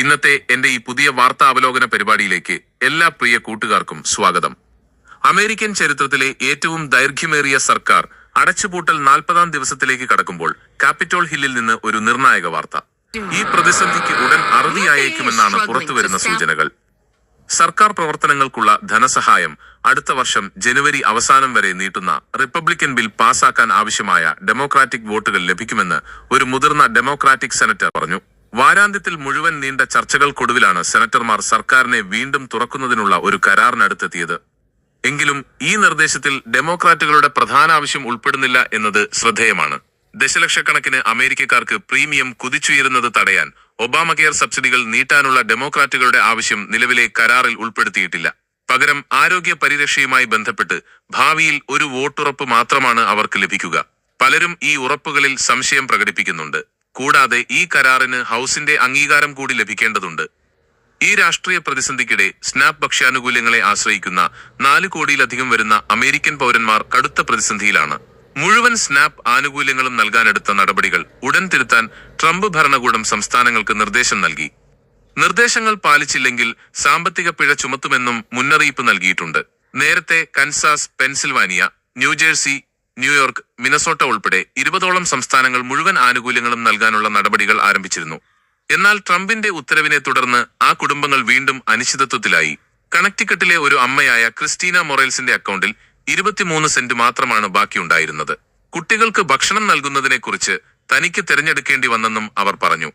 ഇന്നത്തെ എന്റെ ഈ പുതിയ വാർത്താ അവലോകന പരിപാടിയിലേക്ക് എല്ലാ പ്രിയ കൂട്ടുകാർക്കും സ്വാഗതം. അമേരിക്കൻ ചരിത്രത്തിലെ ഏറ്റവും ദൈർഘ്യമേറിയ സർക്കാർ അടച്ചുപൂട്ടൽ നാൽപ്പതാം ദിവസത്തിലേക്ക് കടക്കുമ്പോൾ കാപ്പിറ്റോൾ ഹില്ലിൽ നിന്ന് ഒരു നിർണായക വാർത്ത. ഈ പ്രതിസന്ധിക്ക് ഉടൻ അറുതിയായേക്കുമെന്നാണ് പുറത്തുവരുന്ന സൂചനകൾ. സർക്കാർ പ്രവർത്തനങ്ങൾക്കുള്ള ധനസഹായം അടുത്ത വർഷം ജനുവരി അവസാനം വരെ നീട്ടുന്ന റിപ്പബ്ലിക്കൻ ബിൽ പാസാക്കാൻ ആവശ്യമായ ഡെമോക്രാറ്റിക് വോട്ടുകൾ ലഭിക്കുമെന്ന് ഒരു മുതിർന്ന ഡെമോക്രാറ്റിക് സെനറ്റർ പറഞ്ഞു. വാരാന്ത്യത്തിൽ മുഴുവൻ നീണ്ട ചർച്ചകൾക്കൊടുവിലാണ് സെനറ്റർമാർ സർക്കാരിനെ വീണ്ടും തുറക്കുന്നതിനുള്ള ഒരു കരാറിനടുത്തെത്തിയത്. എങ്കിലും ഈ നിർദ്ദേശത്തിൽ ഡെമോക്രാറ്റുകളുടെ പ്രധാന ആവശ്യം ഉൾപ്പെടുന്നില്ല എന്നത് ശ്രദ്ധേയമാണ്. ദശലക്ഷക്കണക്കിന് അമേരിക്കക്കാർക്ക് പ്രീമിയം കുതിച്ചുയരുന്നത് തടയാൻ ഒബാമ കെയർ സബ്സിഡികൾ നീട്ടാനുള്ള ഡെമോക്രാറ്റുകളുടെ ആവശ്യം നിലവിലെ കരാറിൽ ഉൾപ്പെടുത്തിയിട്ടില്ല. പകരം ആരോഗ്യ പരിരക്ഷയുമായി ബന്ധപ്പെട്ട് ഭാവിയിൽ ഒരു വോട്ടുറപ്പ് മാത്രമാണ് അവർക്ക് ലഭിക്കുക. പലരും ഈ ഉറപ്പുകളിൽ സംശയം പ്രകടിപ്പിക്കുന്നുണ്ട്. കൂടാതെ ഈ കരാറിന് ഹൌസിന്റെ അംഗീകാരം കൂടി ലഭിക്കേണ്ടതുണ്ട്. ഈ രാഷ്ട്രീയ പ്രതിസന്ധിക്കിടെ സ്നാപ് ഭക്ഷ്യാനുകൂല്യങ്ങളെ ആശ്രയിക്കുന്ന നാല് കോടിയിലധികം വരുന്ന അമേരിക്കൻ പൗരന്മാർ കടുത്ത പ്രതിസന്ധിയിലാണ്. മുഴുവൻ സ്നാപ് ആനുകൂല്യങ്ങളും നൽകാനെടുത്ത നടപടികൾ ഉടൻ തിരുത്താൻ ട്രംപ് ഭരണകൂടം സംസ്ഥാനങ്ങൾക്ക് നിർദ്ദേശം നൽകി. നിർദ്ദേശങ്ങൾ പാലിച്ചില്ലെങ്കിൽ സാമ്പത്തിക പിഴ ചുമത്തുമെന്നും മുന്നറിയിപ്പ് നൽകിയിട്ടുണ്ട്. നേരത്തെ Kansas Pennsylvania New Jersey New York Minnesota ഉൾപ്പെടെ ഇരുപതോളം സംസ്ഥാനങ്ങൾ മുഴുവൻ ആനുകൂല്യങ്ങളും നൽകാനുള്ള നടപടികൾ ആരംഭിച്ചിരുന്നു. എന്നാൽ ട്രംപിന്റെ ഉത്തരവിനെ തുടർന്ന് ആ കുടുംബങ്ങൾ വീണ്ടും അനിശ്ചിതത്വത്തിലായി. കണക്ടിക്കട്ടിലെ ഒരു അമ്മയായ ക്രിസ്റ്റീന മൊറേൽസിന്റെ അക്കൗണ്ടിൽ ഇരുപത്തിമൂന്ന് സെന്റ് മാത്രമാണ് ബാക്കിയുണ്ടായിരുന്നത്. കുട്ടികൾക്ക് ഭക്ഷണം നൽകുന്നതിനെക്കുറിച്ച് തനിക്ക് തിരഞ്ഞെടുക്കേണ്ടി വന്നെന്നും അവർ പറഞ്ഞു.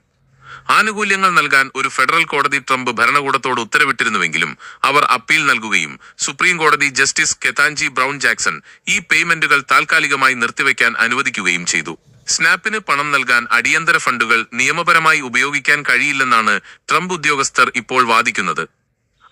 ആനുകൂല്യങ്ങൾ നൽകാൻ ഒരു ഫെഡറൽ കോടതി ട്രംപ് ഭരണകൂടത്തോട് ഉത്തരവിട്ടിരുന്നുവെങ്കിലും അവർ അപ്പീൽ നൽകുകയും സുപ്രീം കോടതി ജസ്റ്റിസ് കെതാൻജി ബ്രൗൺ ജാക്സൺ ഈ പേയ്മെന്റുകൾ താൽക്കാലികമായി നിർത്തിവെക്കാൻ അനുവദിക്കുകയും ചെയ്തു. സ്നാപ്പിന് പണം നൽകാൻ അടിയന്തര ഫണ്ടുകൾ നിയമപരമായി ഉപയോഗിക്കാൻ കഴിയില്ലെന്നാണ് ട്രംപ് ഉദ്യോഗസ്ഥർ ഇപ്പോൾ വാദിക്കുന്നത്.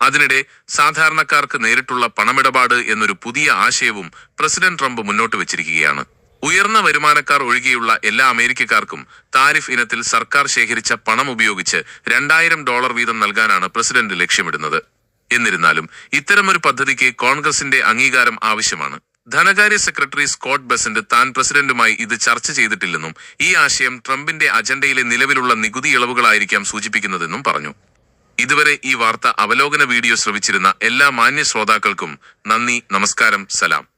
അതിനിടെ സാധാരണക്കാർക്ക് നേരിട്ടുള്ള പണമിടപാട് എന്നൊരു പുതിയ ആശയവും പ്രസിഡന്റ് ട്രംപ് മുന്നോട്ട് വെച്ചിരിക്കുകയാണ്. ഉയർന്ന വരുമാനക്കാർ ഒഴികെയുള്ള എല്ലാ അമേരിക്കക്കാർക്കും താരിഫ് ഇനത്തിൽ സർക്കാർ ശേഖരിച്ച പണം ഉപയോഗിച്ച് രണ്ടായിരം ഡോളർ വീതം നൽകാനാണ് പ്രസിഡന്റ് ലക്ഷ്യമിടുന്നത്. എന്നിരുന്നാലും ഇത്തരമൊരു പദ്ധതിക്ക് കോൺഗ്രസിന്റെ അംഗീകാരം ആവശ്യമാണ്. ധനകാര്യ സെക്രട്ടറി സ്കോട്ട് ബെസന്റ് താൻ പ്രസിഡന്റുമായി ഇത് ചർച്ച ചെയ്തിട്ടില്ലെന്നും ഈ ആശയം ട്രംപിന്റെ അജണ്ടയിലെ നിലവിലുള്ള നികുതി ഇളവുകളായിരിക്കാം സൂചിപ്പിക്കുന്നതെന്നും പറഞ്ഞു. ഇതുവരെ ഈ വാർത്ത അവലോകന വീഡിയോ ശ്രവിച്ചിരുന്ന എല്ലാ മാന്യ ശ്രോതാക്കൾക്കും നന്ദി നമസ്കാരം സലാം.